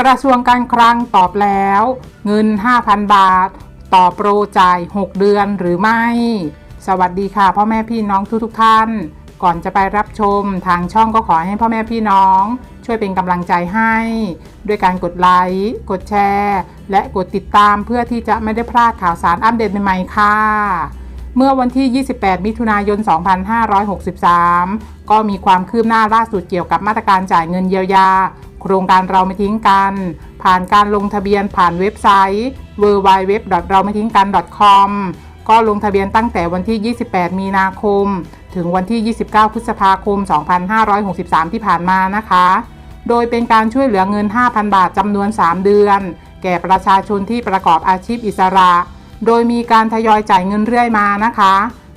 กระทรวงการคลังตอบแล้ว เงิน 5,000 บาท ต่อโปรจ่าย 6 เดือนหรือไม่ สวัสดีค่ะพ่อแม่พี่น้องทุกๆท่าน ก่อนจะไปรับชมทางช่องก็ขอให้พ่อแม่พี่น้อง ช่วยเป็นกำลังใจให้ ด้วยการกดไลค์กดแชร์ และกดติดตามเพื่อที่จะไม่ได้พลาดข่าวสารอัปเดตใหม่ๆค่ะ เมื่อวันที่ 28 มิถุนายน 2563 ก็มีความคืบหน้าล่าสุดเกี่ยวกับมาตรการจ่ายเงินเยียวยา โครงการเราไม่ทิ้งกัน ผ่านการลงทะเบียนผ่านเว็บไซต์ w w w เราไม่ทิ้งกัน .com ก็ลงทะเบียนตั้งแต่วันที่ 28 มีนาคม ถึงวันที่ 29 พฤษภาคม 2563 ที่ผ่านมานะคะ โดยเป็นการช่วยเหลือเงิน 5,000 บาทจำนวน 3 เดือน แก่ประชาชนที่ประกอบอาชีพอิสระ โดยมีการทยอยจ่ายเงินเรื่อยมานะคะ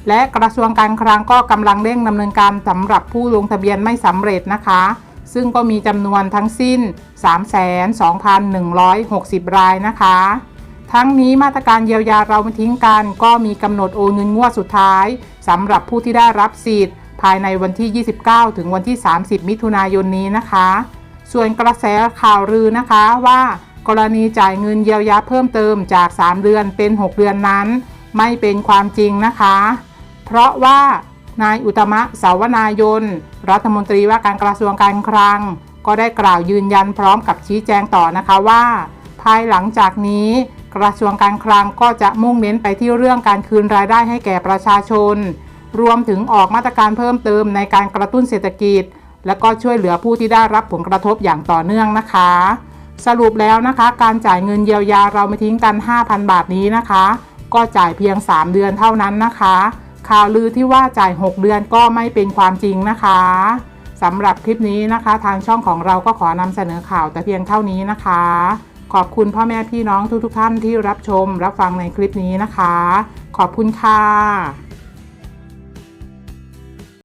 และกระทรวงการคลังก็กำลังเร่งดำเนินการสำหรับผู้ลงทะเบียนไม่สำเร็จนะคะ ซึ่งก็มีจำนวนทั้งสิ้น 32,160 รายนะคะ ทั้งนี้มาตรการเยียวยาเราไม่ทิ้งกัน ก็มีกำหนดโอนเงินงวดสุดท้ายสำหรับผู้ที่ได้รับสิทธิ์ภายในวันที่ 29 ถึงวันที่ 30 มิถุนายนนี้นะคะ ส่วนกระแสข่าวลือนะคะว่า กรณีจ่ายเงินเยียวยาเพิ่มเติมจาก 3 เดือนเป็น 6 เดือนนั้น ไม่เป็นความจริงนะคะ เพราะว่านายอุตมะสาวนายน รัฐมนตรีว่าการกระทรวงการคลัง ก็ได้กล่าวยืนยันพร้อมกับชี้แจงต่อนะคะว่า ภายหลังจากนี้กระทรวงการคลังก็จะมุ่งเน้นไปที่เรื่องการคืนรายได้ให้แก่ประชาชน รวมถึงออกมาตรการเพิ่มเติมในการกระตุ้นเศรษฐกิจ และก็ช่วยเหลือผู้ที่ได้รับผลกระทบอย่างต่อเนื่องนะคะ สรุปแล้วนะคะ การจ่ายเงินเยียวยาเราไม่ทิ้งกัน 5,000 บาทนี้นะคะ ก็จ่ายเพียง 3 เดือนเท่านั้นนะคะ ข่าวลือที่ว่าจ่าย 6 เดือนก็ไม่เป็นความจริงนะคะสำหรับคลิปนี้นะคะ ทางช่องของเราก็ขอนำเสนอข่าวแต่เพียงเท่านี้นะคะ ขอบคุณพ่อแม่พี่น้องทุกๆท่านที่รับชม รับฟังในคลิปนี้นะคะ ขอบคุณค่ะ